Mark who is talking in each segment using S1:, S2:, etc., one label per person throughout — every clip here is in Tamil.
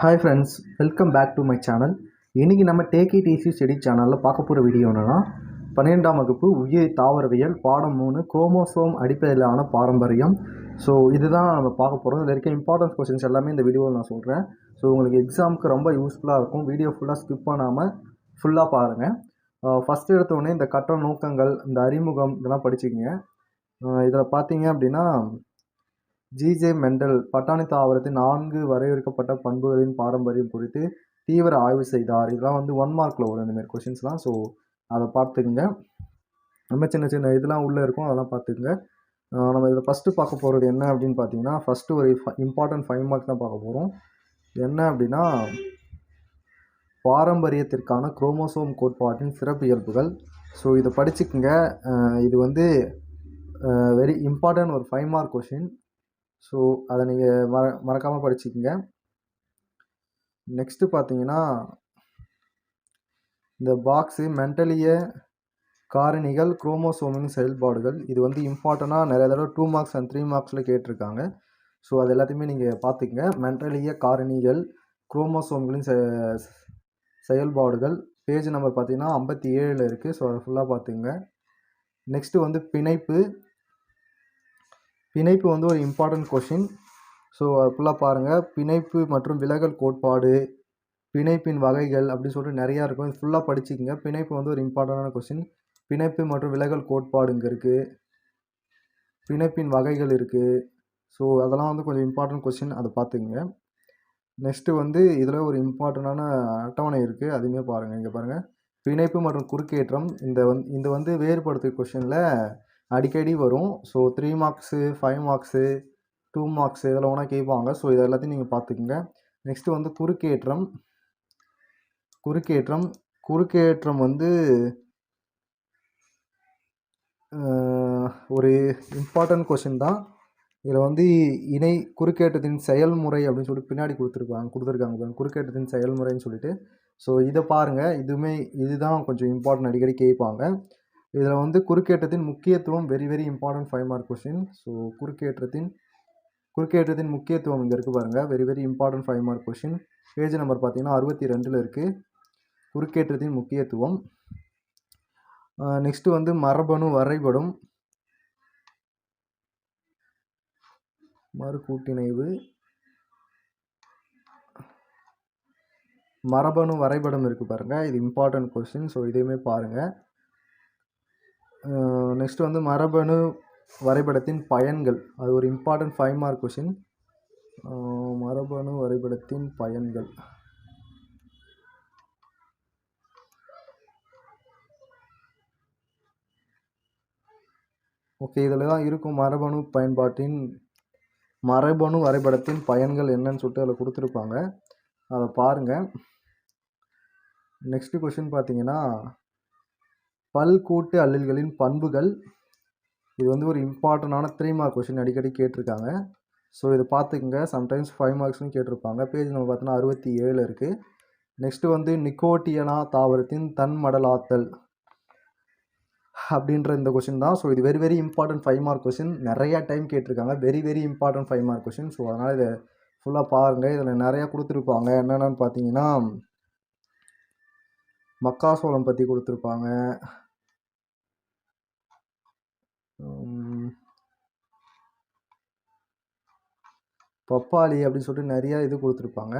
S1: Hi friends welcome back to my channel இன்றைக்கி நம்ம டேக் இட் ஈஸி ஸ்டடி சேனலில் பார்க்க போகிற வீடியோ என்னென்னா பன்னிரெண்டாம் வகுப்பு உயிர் தாவரவியல் பாடம் மூணு குரோமோசோம் அடிப்படையிலான பாரம்பரியம். ஸோ இதுதான் நம்ம பார்க்க போகிறோம் இதில் இருக்க இம்பார்ட்டன்ஸ் கொஸ்டின்ஸ் எல்லாமே இந்த வீடியோவில் நான் சொல்கிறேன் ஸோ உங்களுக்கு எக்ஸாமுக்கு ரொம்ப யூஸ்ஃபுல்லாக இருக்கும். வீடியோ ஃபுல்லாக ஸ்கிப் பண்ணாமல் ஃபுல்லாக பாருங்கள் ஃபஸ்ட்டு எடுத்தோடனே இந்த கட்ட நோக்கங்கள் இந்த அறிமுகம் இதெல்லாம் படிச்சுக்கிங்க. இதில் பார்த்தீங்க அப்படின்னா ஜிஜே மெண்டல் பட்டாணி தாவரத்தின் நான்கு வரையறுக்கப்பட்ட பண்புகளின் பாரம்பரியம் குறித்து தீவிர ஆய்வு செய்தார். இதெல்லாம் வந்து ஒன் மார்க்கில் வரும் இந்தமாரி கொஷின்ஸ்லாம் ஸோ அதை பார்த்துக்குங்க. ரொம்ப சின்ன சின்ன இதெல்லாம் உள்ளே இருக்கும். அதெல்லாம் பார்த்துக்குங்க. நம்ம இதில் ஃபஸ்ட்டு பார்க்க போகிறது என்ன அப்படின்னு பார்த்தீங்கன்னா ஃபஸ்ட்டு ஒரு இம்பார்ட்டன்ட் ஃபைவ் மார்க் தான் பார்க்க போகிறோம். என்ன அப்படின்னா பாரம்பரியத்திற்கான குரோமோசோம் கோட்பாட்டின் சிறப்பு இயல்புகள். ஸோ இதை படிச்சுக்குங்க. இது வந்து வெரி இம்பார்ட்டன்ட் ஒரு ஃபைவ் மார்க் கொஷின் ஸோ அதை நீங்கள் மற மறக்காமல் படிச்சுக்கோங்க. நெக்ஸ்ட்டு பார்த்தீங்கன்னா இந்த பாக்ஸு மென்டலிய காரணிகள் குரோமோசோமின் செயல்பாடுகள். இது வந்து இம்பார்ட்டண்ட்டாக நிறைய தடவை டூ மார்க்ஸ் அண்ட் த்ரீ மார்க்ஸில் கேட்டிருக்காங்க. ஸோ அது எல்லாத்தையுமே நீங்கள் பார்த்துக்கங்க மென்டலிய காரணிகள் குரோமோசோம்களின் செ செயல்பாடுகள். பேஜ் நம்பர் பார்த்தீங்கன்னா ஐம்பத்தி ஏழில் இருக்குது ஸோ அதை ஃபுல்லாக பார்த்துங்க நெக்ஸ்ட்டு வந்து பிணைப்பு. பிணைப்பு வந்து ஒரு இம்பார்ட்டன்ட் கொஷின் ஸோ அது ஃபுல்லாக பாருங்கள் பிணைப்பு மற்றும் விலகல் கோட்பாடு பிணைப்பின் வகைகள் அப்படின்னு சொல்லிட்டு நிறையா இருக்கும். இது ஃபுல்லாக படிச்சுக்கங்க. பிணைப்பு வந்து ஒரு இம்பார்ட்டண்டான கொஷின் பிணைப்பு மற்றும் விலகல் கோட்பாடு இங்கே இருக்குது பிணைப்பின் வகைகள் இருக்குது ஸோ அதெல்லாம் வந்து கொஞ்சம் இம்பார்ட்டன்ட் கொஷின் அதை பார்த்துக்குங்க. நெக்ஸ்ட்டு வந்து இதில் ஒரு இம்பார்ட்டண்டான அட்டவணை இருக்குது அதுவுமே பாருங்கள் இங்கே பாருங்கள் பிணைப்பு மற்றும் குறுக்கேற்றம். இந்த வந் இந்த வந்து வேறுபடுத்து கொஷினில் அடிக்கடி வரும். So three marks five marks two marks இதெல்லாம் ஒன்றா கேட்பாங்க ஸோ இது எல்லாத்தையும் நீங்கள் பார்த்துக்குங்க நெக்ஸ்ட்டு வந்து குறுக்கேற்றம். குறுக்கேற்றம். குறுக்கேற்றம் வந்து ஒரு இம்பார்ட்டன்ட் கொஷின் தான். இதில் வந்து இணை குறுக்கேற்றத்தின் செயல்முறை அப்படின்னு சொல்லிட்டு பின்னாடி கொடுத்துருப்பாங்க கொடுத்துருக்காங்க குறுக்கேற்றத்தின் செயல்முறைன்னு சொல்லிட்டு. ஸோ இதை பாருங்கள் இதுவுமே இதுதான் கொஞ்சம் இம்பார்ட்டன்ட் அடிக்கடி கேட்பாங்க. இதில் வந்து குறுக்கேற்றத்தின் முக்கியத்துவம் very very important five mark question so குறுக்கேற்றத்தின் குறுக்கேற்றத்தின் முக்கியத்துவம் இங்கே இருக்குது பாருங்கள் very very important five mark question page number பார்த்தீங்கன்னா அறுபத்தி ரெண்டில் இருக்குது குறுக்கேற்றத்தின் முக்கியத்துவம். நெக்ஸ்ட்டு வந்து மரபணு வரைபடம். மறு கூட்டிணைவு மரபணு வரைபடம் இருக்குது பாருங்கள் இது இம்பார்ட்டன்ட் கொஸ்டின் ஸோ இதையுமே பாருங்கள் நெக்ஸ்ட்டு வந்து மரபணு வரைபடத்தின் பயன்கள். அது ஒரு இம்பார்ட்டன்ட் ஃபைவ் மார்க் கொஷின் மரபணு வரைபடத்தின் பயன்கள். ஓகே இதில் தான் இருக்கும் மரபணு பயன்பாட்டின் மரபணு வரைபடத்தின் பயன்கள் என்னன்னு சொல்லிட்டு அதில் கொடுத்துருப்பாங்க. அதை பாருங்கள் நெக்ஸ்ட் கொஷின் பார்த்தீங்கன்னா பல்கூட்டு அல்லல்களின் பண்புகள். இது வந்து ஒரு இம்பார்ட்டண்டான த்ரீ மார்க் கொஷின் அடிக்கடி கேட்டிருக்காங்க. ஸோ இதை பார்த்துக்குங்க. சம்டைம்ஸ் ஃபைவ் மார்க்ஸும் கேட்டிருப்பாங்க. பேஜ் நம்ம பார்த்தோன்னா அறுபத்தி ஏழு இருக்குது நெக்ஸ்ட்டு வந்து நிக்கோட்டியனா தாவரத்தின் தன்மடலாத்தல் அப்படின்ற இந்த கொஷின் தான். ஸோ இது very very important five mark question நிறையா டைம் கேட்டிருக்காங்க. Very very important five mark question so அதனால் இதை ஃபுல்லாக பாருங்கள் இதில் நிறையா கொடுத்துருப்பாங்க. என்னென்னு பார்த்தீங்கன்னா மக்காசோளம் பற்றி கொடுத்துருப்பாங்க. பப்பாளி அப்படின்னு சொல்லிட்டு நிறையா இது கொடுத்துருப்பாங்க.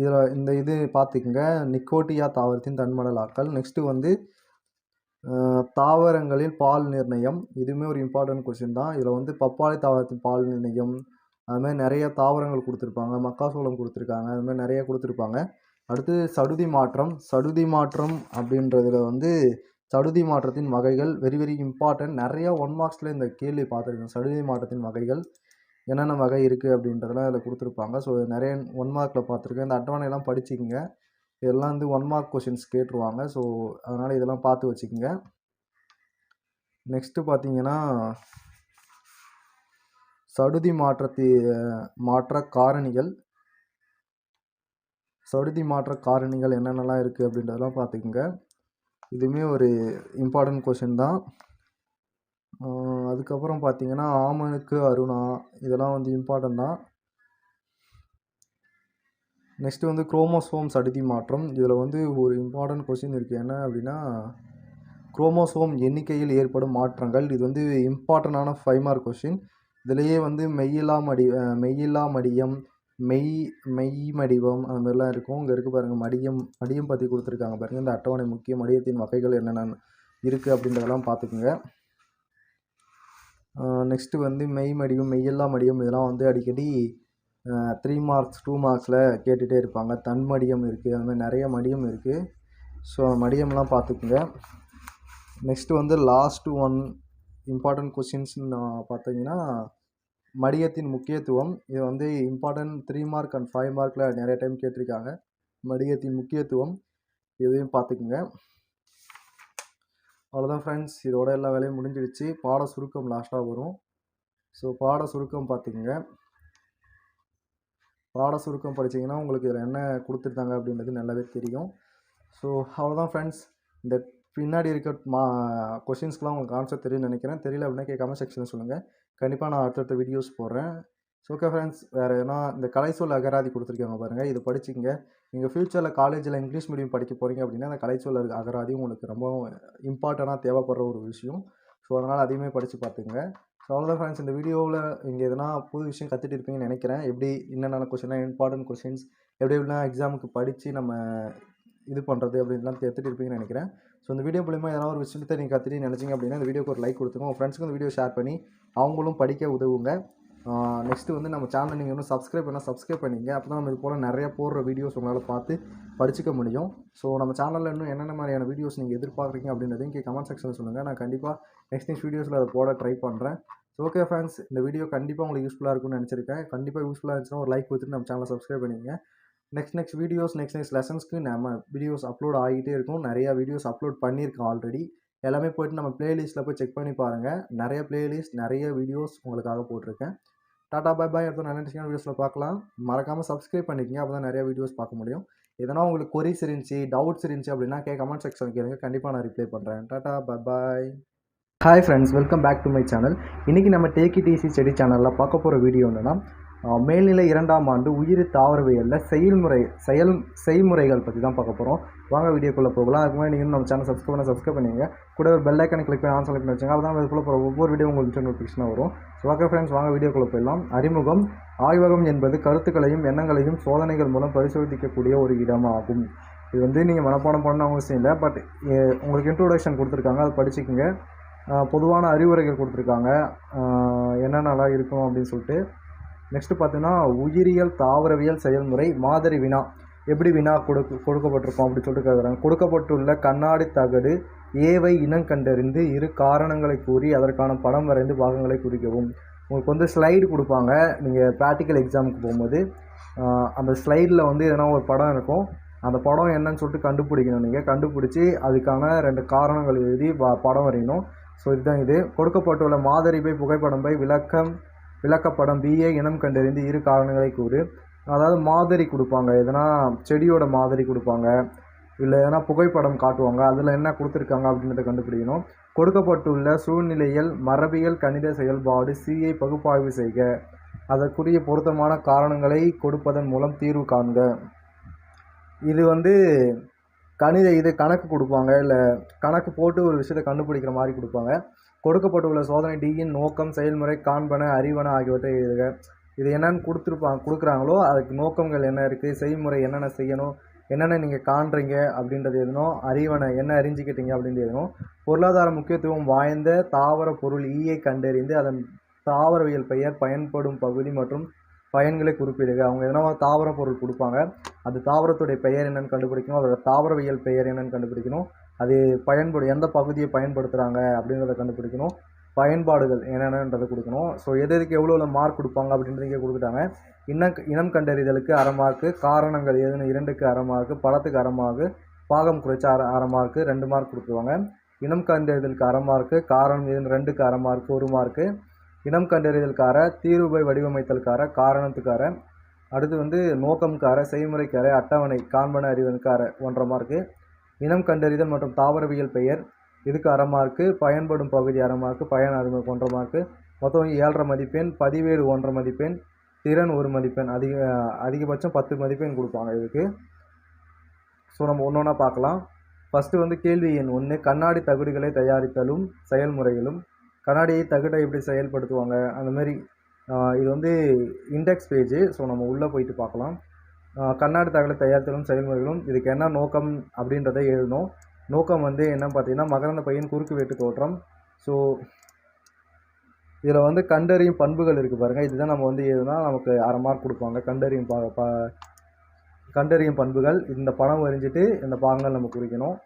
S1: இதில் இந்த இது பார்த்துக்குங்க. நிக்கோட்டியா தாவரத்தின் தன்மடலாக்கள் நெக்ஸ்ட்டு வந்து தாவரங்களில் பால் நிர்ணயம். இதுவுமே ஒரு இம்பார்ட்டன்ட் கொஸ்டின் தான். இதில் வந்து பப்பாளி தாவரத்தின் பால் நிர்ணயம். அதுமாதிரி நிறைய தாவரங்கள் கொடுத்துருப்பாங்க. மக்காசோளம் கொடுத்துருக்காங்க. அதுமாதிரி நிறைய கொடுத்துருப்பாங்க. அடுத்து சடுதி மாற்றம். சடுதி மாற்றம் அப்படின்றதுல வந்து சடுதி மாற்றத்தின் வகைகள் வெரி வெரி இம்பார்ட்டன்ட் நிறையா ஒன் மார்க்ஸில் இந்த கேள்வி பார்த்துருக்கேன். சடுதி மாற்றத்தின் வகைகள் என்னென்ன வகை இருக்குது அப்படின்றதெல்லாம் இதில் கொடுத்துருப்பாங்க. ஸோ நிறைய ஒன் மார்க்கில் பார்த்துருக்கேன். இந்த அட்டவணையெல்லாம் படிச்சுக்கங்க. இதெல்லாம் வந்து ஒன் மார்க் கொஷின்ஸ் கேட்டுருவாங்க. ஸோ அதனால் இதெல்லாம் பார்த்து வச்சுக்கோங்க. நெக்ஸ்ட்டு பார்த்தீங்கன்னா சடுதி மாற்றத்தி மாற்ற காரணிகள். சடுதி மாற்ற காரணிகள் என்னென்னலாம் இருக்குது அப்படின்றதெல்லாம் பார்த்துக்குங்க. இதுவுமே ஒரு இம்பார்ட்டன்ட் கொஷின் தான். அதுக்கப்புறம் பார்த்தீங்கன்னா ஆமனுக்கு அருணா இதெல்லாம் வந்து இம்பார்ட்டன்ட் தான். நெக்ஸ்ட்டு வந்து குரோமோசோம்ஸ் அடுத்தி மாற்றம். இதில் வந்து ஒரு இம்பார்ட்டன்ட் கொஷின் இருக்குது என்ன அப்படின்னா குரோமோசோம் எண்ணிக்கையில் ஏற்படும் மாற்றங்கள். இது வந்து இம்பார்ட்டண்டான ஃபைவ் மார்க் கொஸ்டின் இதுலேயே வந்து மெய்யில்லா மடி மெய்யில்லா மடியம் மெய் மெய் மடிவம் அது மாதிரிலாம் இருக்கும். இங்கே இருக்குது பாருங்கள் மடியம் மடியம் பற்றி கொடுத்துருக்காங்க பாருங்கள் இந்த அட்டவணை முக்கிய மடியத்தின் வகைகள் என்னென்ன இருக்குது அப்படின்றதெல்லாம் பார்த்துக்குங்க. நெக்ஸ்ட்டு வந்து மெய் மடியும் மெய்யெல்லாம் மடியம் இதெல்லாம் வந்து அடிக்கடி த்ரீ மார்க்ஸ் டூ மார்க்ஸில் கேட்டுகிட்டே இருப்பாங்க. தன் மடியம் இருக்குது அந்த மாதிரி நிறைய மடியம் இருக்குது ஸோ மடியம்லாம் பார்த்துக்குங்க. நெக்ஸ்ட்டு வந்து லாஸ்ட் ஒன் இம்பார்ட்டண்ட் கொஷின்ஸ்னு பார்த்தீங்கன்னா மடியத்தின் முக்கியத்துவம். இது வந்து important three mark and five மார்க்கில் நிறைய டைம் கேட்டிருக்காங்க. மடியத்தின் முக்கியத்துவம் இதையும் பார்த்துக்குங்க. அவ்வளோதான் ஃப்ரெண்ட்ஸ் இதோட எல்லா வேலையும் முடிஞ்சிடுச்சு. பாட சுருக்கம் லாஸ்ட்டாக வரும். ஸோ பாட சுருக்கம் பார்த்துக்குங்க. பாட சுருக்கம் படிச்சீங்கன்னா உங்களுக்கு இதில் என்ன கொடுத்துருக்காங்க அப்படின்றது நல்லாவே தெரியும். ஸோ அவ்வளோதான் ஃப்ரெண்ட்ஸ் இந்த பின்னாடி இருக்க மா கொஷின்ஸ்க்கெலாம் உங்களுக்கு ஆன்சர் தெரியும்னு நினைக்கிறேன். தெரியல அப்படின்னா கேட்காம செக்ஷனில் சொல்லுங்கள் கண்டிப்பாக நான் அடுத்தடுத்த வீடியோஸ் போடுறேன். ஸோ ஓகே ஃப்ரெண்ட்ஸ் வேறு எதனா இந்த கலைச்சொல் அகராதி கொடுத்துருக்காங்க பாருங்கள் இது படிச்சுங்க நீங்கள் ஃப்யூச்சரில் காலேஜில் இங்கிலீஷ் மீடியம் படிக்க போகிறீங்க அப்படின்னா அந்த கலைச்சொல் அகராதி உங்களுக்கு ரொம்ப இம்பார்ட்டண்ட்டாக தேவைப்படுற ஒரு விஷயம். ஸோ அதனால் அதையுமே படித்து பார்த்துங்க ஸோ அவ்வளோதான் ஃப்ரெண்ட்ஸ் இந்த வீடியோவில் இங்கே எதனா புது விஷயம் கற்றுட்டு இருப்பீங்கன்னு நினைக்கிறேன். எப்படி என்னென்ன கொஷினாக இம்பார்ட்டன்ட் கொஷின்ஸ் எப்படி எப்படிலாம் எக்ஸாமுக்கு படித்து நம்ம இது பண்ணுறது அப்படின்லாம் எடுத்துகிட்டு இருப்பீங்கன்னு நினைக்கிறேன். ஸோ இந்த வீடியோ மூலிமா ஏதாவது ஒரு விஷயத்தை நீங்கள் கற்றுட்டு நினச்சிங்க அப்படின்னா இந்த வீடியோக்கு ஒரு லைக் கொடுத்துங்க உங்கள் ஃப்ரெண்ட்ஸ்க்கு இந்த வீடியோ ஷேர் பண்ணி அவங்களும் படிக்க உதவுங்க. நெக்ஸ்ட்டு வந்து நம்ம சேனலை நீங்கள் இன்னும் சப்ஸ்கிரைப் பண்ணால் சப்ஸ்கிரைப் பண்ணிங்க. அப்போ தான் நம்ம இது போல் நிறைய போடுற வீடியோஸ் உங்களால் பார்த்து படிச்சுக்க முடியும். ஸோ நம்ம சேனலில் இன்னும் என்னென்ன மாதிரியான வீடியோஸ் நீங்கள் எதிர்பார்க்குறீங்க அப்படின்றதையும் இங்கே கமெண்ட் செக்ஷனில் சொல்லுங்கள் நான் கண்டிப்பாக நெக்ஸ்ட் நெக்ஸ்ட் வீடியோஸில் அதை போட ட்ரை பண்ணுறேன் ஸோ ஓகே ஃபேன்ஸ் இந்த வீடியோ கண்டிப்பாக உங்களுக்கு யூஸ்ஃபுல்லாக இருக்கும்னு நினச்சிருக்கேன். கண்டிப்பாக யூஸ்ஃபுல்லாக இருந்துச்சுன்னா ஒரு லைக் கொடுத்துட்டு நம்ம சேனலை சப்ஸ்கிரைப் பண்ணிங்க. Next next videos next next லெசன்ஸ்க்கு நம்ம வீடியோஸ் அப்லோட் ஆகிட்டே இருக்கும். நிறையா வீடியோஸ் அப்லோட் பண்ணியிருக்கேன் ஆல்ரெடி எல்லாமே போய்ட்டு நம்ம பிளேலிஸ்ட்டில் போய் செக் பண்ணி பாருங்கள் நிறைய பிளேலிஸ்ட் நிறைய வீடியோஸ் உங்களுக்காக போட்டிருக்கேன். Tata bye bye. அடுத்த நல்ல இன்ட்ரெஸ்டிங் வீடியோஸில் பார்க்கலாம். மறக்காமல் சப்ஸ்கிரைப் பண்ணிக்கங்க. அப்போ தான் நிறைய வீடியோஸ் பார்க்க முடியும். எதனா உங்களுக்கு கொரிஸ் இருந்துச்சு டவுட்ஸ் இருந்துச்சு அப்படின்னா கே கமெண்ட் செக்ஷன் கேளுங்க. கண்டிப்பாக நான் ரிப்ளை பண்ணுறேன் tata bye bye. Hi friends welcome back to my channel இன்றைக்கி நம்ம டேக்கி டிசி செடி சேனலில் பார்க்க போகிற வீடியோ என்னென்னா மேல்நிலை இரண்டாம் ஆண்டு உயிரி தாவரவியலில் செயல்முறை செயல் செய்முறைகள் பற்றி தான் பார்க்க போகிறோம் வாங்க வீடியோக்குள்ளே போகலாம். அதுக்கு முன்னாடி நீங்கள் நம்ம சேனல் சப்ஸ்கிரைப் பண்ண சப்ஸ்கிரைப் பண்ணிங்க கூட ஒரு பெல் ஐக்கனை கிளிக் பண்ணி ஆன் செலக்ட் பண்ணி வச்சுங்க. அப்போ தான் இதுக்குள்ளே போகிற ஒவ்வொரு வீடியோ உங்களுக்கு நோட்டிஃபிகேஷனாக வரும். ஸோ ஓகே ஃப்ரெண்ட்ஸ் வாங்க வீடியோக்குள்ளே போயிடலாம். அறிமுகம் ஆய்வகம் என்பது கருத்துக்களையும் எண்ணங்களையும் சோதனைகள் மூலம் பரிசோதிக்கக்கூடிய ஒரு இடமாகும். இது வந்து நீங்கள் மனப்பாடம் பண்ண அவசியம் இல்லை. பட் உங்களுக்கு இன்ட்ரோடக்ஷன் கொடுத்துருக்காங்க. அதை படிச்சுக்கோங்க. பொதுவான அறிவுரைகள் கொடுத்துருக்காங்க. என்னென்னலாம் இருக்கும் அப்படின்னு சொல்லிட்டு நெக்ஸ்ட்டு பார்த்தீங்கன்னா உயிரியல் தாவரவியல் செயல்முறை மாதிரி வினா. எப்படி வினா கொடுக்க கொடுக்கப்பட்டிருக்கும் அப்படின்னு சொல்லிட்டு கேட்குறாங்க கொடுக்கப்பட்டுள்ள கண்ணாடி தகடு ஏவை இனம் கண்டறிந்து இரு காரணங்களை கூறி அதற்கான படம் வரைந்து பாகங்களை குறிக்கவும். உங்களுக்கு வந்து ஸ்லைடு கொடுப்பாங்க. நீங்கள் ப்ராக்டிக்கல் எக்ஸாமுக்கு போகும்போது அந்த ஸ்லைடில் வந்து எதனா ஒரு படம் இருக்கும். அந்த படம் என்னன்னு சொல்லிட்டு கண்டுபிடிக்கணும் நீங்கள் கண்டுபிடிச்சி அதுக்கான ரெண்டு காரணங்கள் எழுதி ப- படம் வரையணும். ஸோ இதுதான் இது. கொடுக்கப்பட்டுள்ள மாதிரி போய் புகைப்படம் போய் விளக்கம் விளக்கப்படம் பிஏ இனம் கண்டறிந்து இரு காரணங்களை கூறு. அதாவது மாதிரி கொடுப்பாங்க. எதனா செடியோட மாதிரி கொடுப்பாங்க. இல்லை எதனா புகைப்படம் காட்டுவாங்க. அதில் என்ன கொடுத்துருக்காங்க அப்படின்றத கண்டுபிடிக்கணும். கொடுக்கப்பட்டுள்ள சூழ்நிலையில் மரபியல் கணித செயல்பாடு சிஐ பகுப்பாய்வு செய்க. அதற்குரிய பொருத்தமான காரணங்களை கொடுப்பதன் மூலம் தீர்வு காண்க. இது வந்து கணித இது கணக்கு கொடுப்பாங்க. இல்லை கணக்கு போட்டு ஒரு விஷயத்தை கண்டுபிடிக்கிற மாதிரி கொடுப்பாங்க. கொடுக்கப்பட்டுள்ள சோதனை டியின் நோக்கம் செயல்முறை காண்பன அறிவன ஆகியவற்றை எழுதுக. இது என்னென்னு கொடுத்துருப்பாங்க கொடுக்குறாங்களோ அதுக்கு நோக்கங்கள் என்ன இருக்குது செய்முறை என்னென்ன செய்யணும் என்னென்ன நீங்கள் காண்றீங்க அப்படின்றது எதுனோ அறிவனை என்ன அறிஞ்சிக்கிட்டீங்க அப்படின்றது எதுவும் பொருளாதார முக்கியத்துவம் வாய்ந்த தாவர பொருள் e ஈயை கண்டறிந்து அதன் தாவரவியல் பெயர் பயன்படும் பகுதி மற்றும் பயன்களை குறிப்பிடுக. அவங்க எதனா தாவர பொருள் கொடுப்பாங்க. அது தாவரத்துடைய பெயர் என்னென்னு கண்டுபிடிக்கணும் அதோட தாவரவியல் பெயர் என்னென்னு கண்டுபிடிக்கணும். அது பயன்படு எந்த பகுதியை பயன்படுத்துகிறாங்க அப்படின்றத கண்டுபிடிக்கணும். பயன்பாடுகள் என்னென்னன்றதை கொடுக்கணும். ஸோ எது எதுக்கு எவ்வளோ மார்க் கொடுப்பாங்க அப்படின்றது இங்கே கொடுத்துட்டாங்க. இனம் இனம் கண்டறிதலுக்கு அரை மார்க்கு காரணங்கள் எதுன்னு இரண்டுக்கு அரை மார்க்கு படத்துக்கு அரை மார்க்கு பாகம் குறைச்சா அரை அரை மார்க்கு ரெண்டு மார்க் கொடுத்துருவாங்க. இனம் கண்டறிதலுக்கு அரை மார்க்கு காரணம் எதுன்னு ரெண்டுக்கு அரை மார்க்கு ஒரு மார்க்கு இனம் கண்டறிதலுக்கார தீர்வை வடிவமைத்தலுக்கார காரணத்துக்கார அடுத்து வந்து நோக்கம்கார செய்முறைக்கார அட்டவணை காண்பன அறிவனுக்கார ஒன்றரை மார்க்கு இனம் கண்டறிதல் மற்றும் தாவரவியல் பெயர். இதுக்கு அரை மார்க்கு பயன்படும் பகுதி அரை மார்க்கு பயன் அறிமுகம் ஒன்றரை மார்க்கு மொத்தம் ஏழரை மதிப்பெண் பதிவேடு ஒன்றரை மதிப்பெண் திறன் ஒரு மதிப்பெண் அதிக அதிகபட்சம் பத்து மதிப்பெண் கொடுப்பாங்க இதுக்கு. ஸோ நம்ம ஒன்று ஒன்றா பார்க்கலாம். ஃபஸ்ட்டு வந்து கேள்வி எண் ஒன்று கண்ணாடி தகடுகளை தயாரித்தலும் செயல்முறைகளும் கண்ணாடியை தகுடை எப்படி செயல்படுத்துவாங்க? அந்த மாதிரி இது வந்து இண்டெக்ஸ் பேஜு ஸோ நம்ம உள்ளே போயிட்டு பார்க்கலாம். கண்ணாடி தகவலை தயாரித்தலும் செயல்முறைகளும் இதுக்கு என்ன நோக்கம் அப்படின்றத எழுதணும். நோக்கம் வந்து என்ன பார்த்தீங்கன்னா மகரந்த பையன் குறுக்கு வெட்டு தோற்றம். ஸோ இதில் வந்து கண்டறியும் பண்புகள் இருக்குது பாருங்கள் இதுதான் நம்ம வந்து எழுதுனா நமக்கு அரை மார்க் கொடுப்பாங்க. கண்டறியும் பா பா கண்டறியும் பண்புகள். இந்த படம் வரைஞ்சிட்டு இந்த பாகங்கள் நம்ம குறிக்கணும்.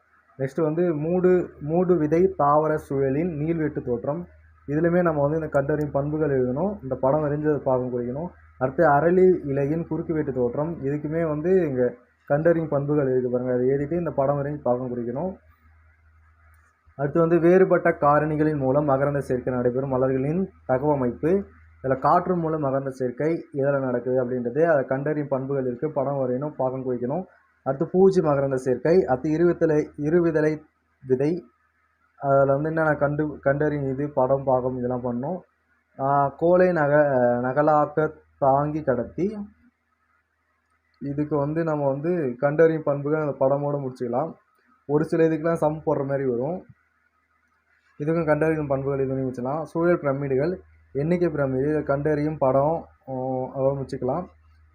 S1: நெக்ஸ்ட்டு வந்து மூடு மூடு விதை தாவர சூழலின் நீள்வெட்டு தோற்றம். இதுலையுமே நம்ம வந்து இந்த கண்டறியும் பண்புகள் எழுதணும். இந்த படம் வரைஞ்சது பாகம் குறிக்கணும். அடுத்து அரளி இலையின் குறுக்கு வெட்டு தோற்றம். இதுக்குமே வந்து இங்கே கண்டறியும் பண்புகள் இருக்குது பாருங்கள் அதை எழுதிட்டு இந்த படம் வரையும் பாகம் குறிக்கணும் அடுத்து வந்து வேறுபட்ட காரணிகளின் மூலம் மகரந்த சேர்க்கை நடைபெறும். மலர்களின் தகவமைப்பு. இதில் காற்று மூலம் மகரந்த சேர்க்கை இதில் நடக்குது அப்படின்றது அதை கண்டறியும் பண்புகள் இருக்குது படம் வரையணும் பாகம் குறிக்கணும் அடுத்து பூஜி மகரந்த சேர்க்கை. அடுத்து இருவித்தலை இருவிதலை விதை. அதில் வந்து என்னென்ன கண்டு கண்டறியும் இது படம் பாகம் இதெல்லாம் பண்ணணும். கோலை நக நகலாக்க தாங்கி கடத்தி இதுக்கு வந்து நம்ம வந்து கண்டறியும் பண்புகள் அந்த படமோட முடிச்சுக்கலாம். ஒரு சில இதுக்கெலாம் சம் போடுற மாதிரி வரும். இதுக்கும் கண்டறியும் பண்புகள் இதுவும் வச்சுக்கலாம். சூழல் பிரமிடுகள் எண்ணிக்கை பிரமிடு இதை கண்டறியும் படம் அதோட முடிச்சுக்கலாம்.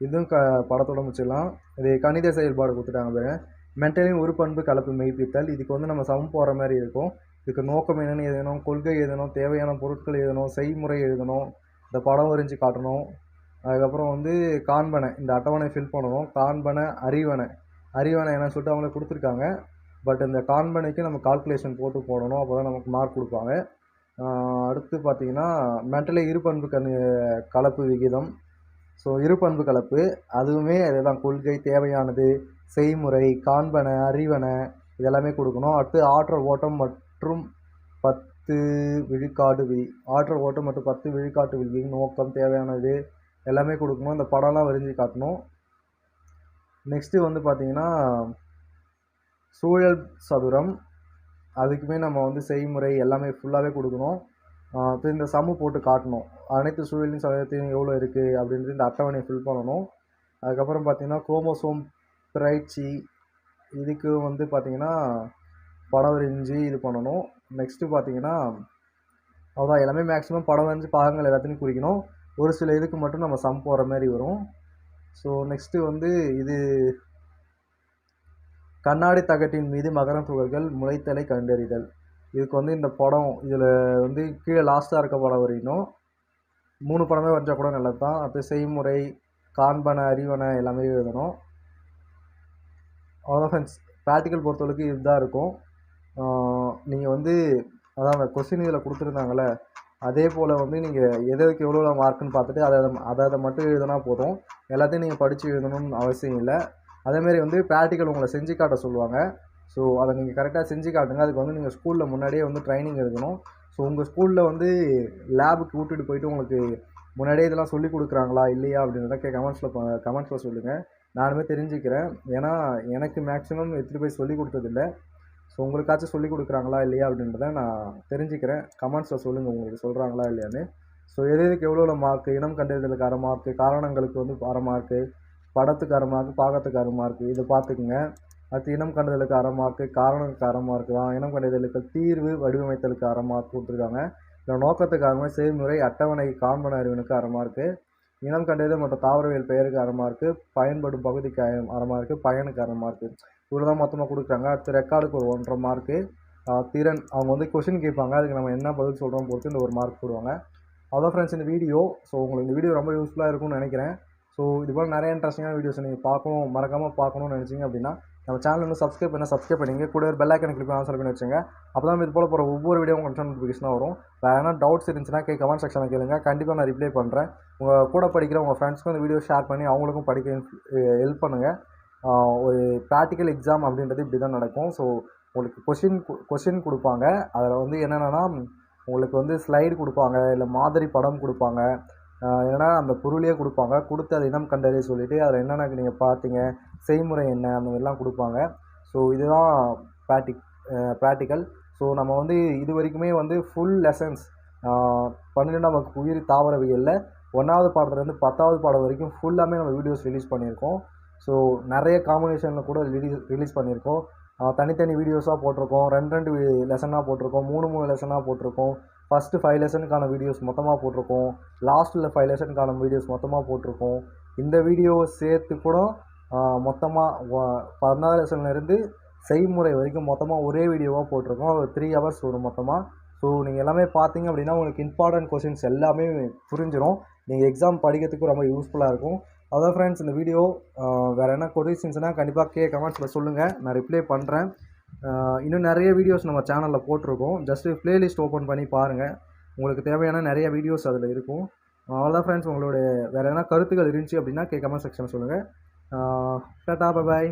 S1: இதுவும் க படத்தோட முடிச்சுக்கலாம். இது கணித செயல்பாடு கொடுத்துட்டாங்க பாருங்க. மென்டலின் ஒரு பண்பு கலப்பு மெய்ப்பித்தல். இதுக்கு வந்து நம்ம சம் போடுற மாதிரி இருக்கும். இதுக்கு நோக்கம் என்னென்னு எழுதணும் கொள்கை எழுதணும் தேவையான பொருட்கள் எழுதணும் செய்முறை எழுதணும் இந்த படம் வரைஞ்சி காட்டணும். அதுக்கப்புறம் வந்து காண்பனை இந்த அட்டவணை ஃபில் பண்ணணும். காண்பனை அறிவனை அறிவனை என்ன சொல்லிட்டு அவங்களே கொடுத்துருக்காங்க. பட் இந்த காண்பனைக்கு நம்ம கால்குலேஷன் போட்டு போடணும். அப்போ தான் நமக்கு மார்க் கொடுப்பாங்க. அடுத்து பார்த்தீங்கன்னா மென்டலி இருபண்பு கண் கலப்பு விகிதம். ஸோ இருபண்பு கலப்பு அதுவுமே அதுதான். கொள்கை தேவையானது செய்முறை காண்பனை அறிவனை இதெல்லாமே கொடுக்கணும். அடுத்து ஆற்றல் ஓட்டம் மற்றும் பத்து விழுக்காடு வி ஆற்றல் ஓட்டம் மற்றும் பத்து விழுக்காட்டு விதி நோக்கம் தேவையானது எல்லாமே கொடுக்கணும். இந்த படம்லாம் வரைஞ்சி காட்டணும். நெக்ஸ்ட்டு வந்து பார்த்தீங்கன்னா சூழல் சதுரம். அதுக்குமே நம்ம வந்து செய்முறை எல்லாமே ஃபுல்லாகவே கொடுக்கணும். இந்த சம்மு போட்டு காட்டணும். அனைத்து சூழலின் சதவீதத்தையும் எவ்வளோ இருக்குது அப்படின்றது இந்த அட்டவணையை ஃபில் பண்ணணும். அதுக்கப்புறம் பார்த்திங்கன்னா குரோமோசோம் பிரைச்சி இதுக்கு வந்து பார்த்திங்கன்னா படம் வரைஞ்சி இது பண்ணணும். நெக்ஸ்ட்டு பார்த்தீங்கன்னா அவ்வளோதான் எல்லாமே மேக்ஸிமம் படம் வரைஞ்சி பாகங்கள் எல்லாத்தையும் குறிக்கணும். ஒரு சில இதுக்கு மட்டும் நம்ம சம் போடுற மாதிரி வரும். ஸோ நெக்ஸ்ட்டு வந்து இது கண்ணாடி தகட்டின் மீது மகரம் துகள்கள் முளைத்தலை கண்டறிதல். இதுக்கு வந்து இந்த படம் இதில் வந்து கீழே லாஸ்ட்டாக இருக்க படம் வரையணும் மூணு படமே வரைஞ்சால் கூட நல்லது தான் அடுத்து செய்முறை காண்பன அறிவன எல்லாமே எழுதணும். அவ்வளோதான் ஃப்ரெண்ட்ஸ் ப்ராக்டிக்கல் பொறுத்தளவுக்கு இதுதான் இருக்கும். நீங்கள் வந்து அதான் அந்த கொஸ்டின் இதில் கொடுத்துருந்தாங்களே அதே போல் வந்து நீங்கள் எது எதுக்கு எவ்வளோ மார்க்குன்னு பார்த்துட்டு அதை அதை அதை மட்டும் எழுதுனா போதும். எல்லாத்தையும் நீங்கள் படித்து எழுதணும்னு அவசியம் இல்லை. அதேமாரி வந்து ப்ராக்டிக்கல் உங்களை செஞ்சு காட்ட சொல்லுவாங்க. ஸோ அதை நீங்கள் கரெக்டாக செஞ்சு காட்டுங்க. அதுக்கு வந்து நீங்கள் ஸ்கூலில் முன்னாடியே வந்து ட்ரைனிங் எடுக்கணும் ஸோ உங்கள் ஸ்கூலில் வந்து லேபுக்கு கூட்டிகிட்டு போயிட்டு உங்களுக்கு முன்னாடியே இதெல்லாம் சொல்லி கொடுக்குறாங்களா இல்லையா அப்படின்றத கே கமெண்ட்ஸில் கமெண்ட்ஸில் சொல்லுங்கள் நானுமே தெரிஞ்சுக்கிறேன். ஏன்னா எனக்கு மேக்ஸிமம் எடுத்துகிட்டு போய் சொல்லி கொடுத்ததில்ல. ஸோ உங்களுக்காச்சும் சொல்லி கொடுக்குறாங்களா இல்லையா அப்படின்றத நான் தெரிஞ்சுக்கிறேன். கமெண்ட்ஸில் சொல்லுங்கள் உங்களுக்கு சொல்கிறாங்களா இல்லையான்னு. ஸோ எது எதுக்கு எவ்வளோ மார்க்கு இனம் கண்டறிதலுக்கு அரை மார்க்கு காரணங்களுக்கு வந்து அரை மார்க்கு படத்துக்கு அரை மார்க்கு பாகத்துக்கு அரை மார்க்கு இதை பார்த்துக்குங்க. அடுத்து இனம் கண்டதலுக்கு அரை மார்க்கு காரணத்துக்கு அரை மார்க்கு தான். இனம் கண்டறிதலுக்கு தீர்வு வடிவமைத்தலுக்கு அரை மார்க் கொடுத்துருக்காங்க. இல்லை நோக்கத்துக்கு செய்முறை அட்டவணை காண்பன அறிவனுக்கு அரை மார்க்கு இனம் கண்டது மற்றும் தாவரவியல் பெயருக்கு அரை மார்க்கு பயன்படும் பகுதிக்கு அரை மார்க்கு பயனுக்கு அரை மார்க்கு இவ்வளோ தான் மொத்தமாக கொடுக்குறாங்க. அடுத்த ரெக்கார்டுக்கு ஒரு ஒன்றரை மார்க்கு திறன். அவங்க வந்து கொஷின் கேட்பாங்க. அதுக்கு நம்ம என்ன பதில் சொல்கிறோம் பொறுத்து இந்த ஒரு மார்க் போடுவாங்க. அதான் ஃப்ரெண்ட்ஸ் இந்த வீடியோ ஸோ உங்களுக்கு இந்த வீடியோ ரொம்ப யூஸ்ஃபுல்லாக இருக்கும்னு நினைக்கிறேன். ஸோ இது போல் நிறைய இன்ட்ரெஸ்டிங்கான வீடியோஸ் நீங்கள் பார்க்கணும் மறக்காமல் பார்க்கணும்னு நினச்சிங்க அப்படின்னா நம்ம சேனல் வந்து சப்ஸ்கிரைப் பண்ண சப்ஸ்கிரைப் பண்ணிங்க கூட ஒரு பெல் ஐக்கன் கிளிக் ஆன்சர் பண்ணி வச்சுங்க அப்போ தான் இது போல் போகிற ஒவ்வொரு வீடியோ உங்களுக்கு நோட்டிஃபிகேஷனாக வரும். வேறு எதனா டவுட்ஸ் இருந்துச்சுன்னா கே கமெண்ட் செக்ஷனில் கேளுங்க. கண்டிப்பாக நான் ரிப்ளை பண்ணுறேன் உங்கள் கூட படிக்கிற உங்கள் ஃப்ரெண்ட்ஸ்க்கும் இந்த வீடியோ ஷேர் பண்ணி அவங்களுக்கும் படிக்க ஹெல்ப் பண்ணுங்கள் ஒரு ப்ராக்டிக்கல் எக்ஸாம் அப்படின்றது இப்படி தான் நடக்கும். ஸோ உங்களுக்கு கொஷின் கொஷின் கொடுப்பாங்க. அதில் வந்து என்னென்னா உங்களுக்கு வந்து ஸ்லைடு கொடுப்பாங்க இல்லை மாதிரி படம் கொடுப்பாங்க. ஆஹ் அந்த பொருளையே கொடுப்பாங்க. கொடுத்து அதை இனம் கண்டறிய சொல்லிவிட்டு அதில் என்னென்ன நீங்கள் பார்த்தீங்க செய்முறை என்ன அந்த மாதிரிலாம் கொடுப்பாங்க. ஸோ இதுதான் ப்ராக்டிக் ப்ராக்டிக்கல் ஸோ நம்ம வந்து இது வரைக்குமே வந்து ஃபுல் லெசன்ஸ் பன்னிரெண்டாம் வகுப்பு உயிர் தாவரவியலில் ஒன்றாவது பாடத்துலேருந்து பத்தாவது பாடம் வரைக்கும் ஃபுல்லாமே நம்ம வீடியோஸ் ரிலீஸ் பண்ணியிருக்கோம். ஸோ நிறைய காம்பினேஷனில் கூட ரிலீஸ் ரிலீஸ் பண்ணியிருக்கோம். தனித்தனி வீடியோஸாக போட்டிருக்கோம். ரெண்டு ரெண்டு லெசனாக போட்டிருக்கோம். மூணு மூணு லெசனாக போட்டிருக்கோம். ஃபஸ்ட்டு ஃபைவ் லெசனுக்கான வீடியோஸ் மொத்தமாக போட்டிருக்கோம். லாஸ்ட்டில் ஃபைவ் லெசனுக்கான வீடியோஸ் மொத்தமாக போட்டிருக்கோம். இந்த வீடியோவை சேர்த்து கூட மொத்தமாக பதினாறு லெசன்லேருந்து செய்முறை வரைக்கும் மொத்தமாக ஒரே வீடியோவாக போட்டிருக்கோம். ஒரு த்ரீ ஹவர்ஸ் வரும் மொத்தமாக ஸோ நீங்கள் எல்லாமே பார்த்தீங்க அப்படின்னா உங்களுக்கு இம்பார்ட்டன்ட் கொஷின்ஸ் எல்லாமே புரிஞ்சிடும் நீங்கள் எக்ஸாம் படிக்கிறதுக்கு ரொம்ப யூஸ்ஃபுல்லாக இருக்கும். அதான் ஃப்ரெண்ட்ஸ் இந்த வீடியோ வேறு என்ன கொஷின்ஸ்னால் கண்டிப்பாக கே கமெண்ட்ஸில் சொல்லுங்கள் நான் ரிப்ளை பண்ணுறேன் இன்னும் நிறைய வீடியோஸ் நம்ம சேனலில் போட்டிருக்கோம். ஜஸ்ட்டு ப்ளேலிஸ்ட் ஓப்பன் பண்ணி பாருங்கள் உங்களுக்கு தேவையான நிறைய வீடியோஸ் அதில் இருக்கும். அவ்வளோதான் ஃப்ரெண்ட்ஸ் உங்களுடைய வேறு எதனா கருத்துக்கள் இருந்துச்சு அப்படின்னா கே கமெண்ட் செக்ஷன் சொல்லுங்கள் டாட்டா பாய்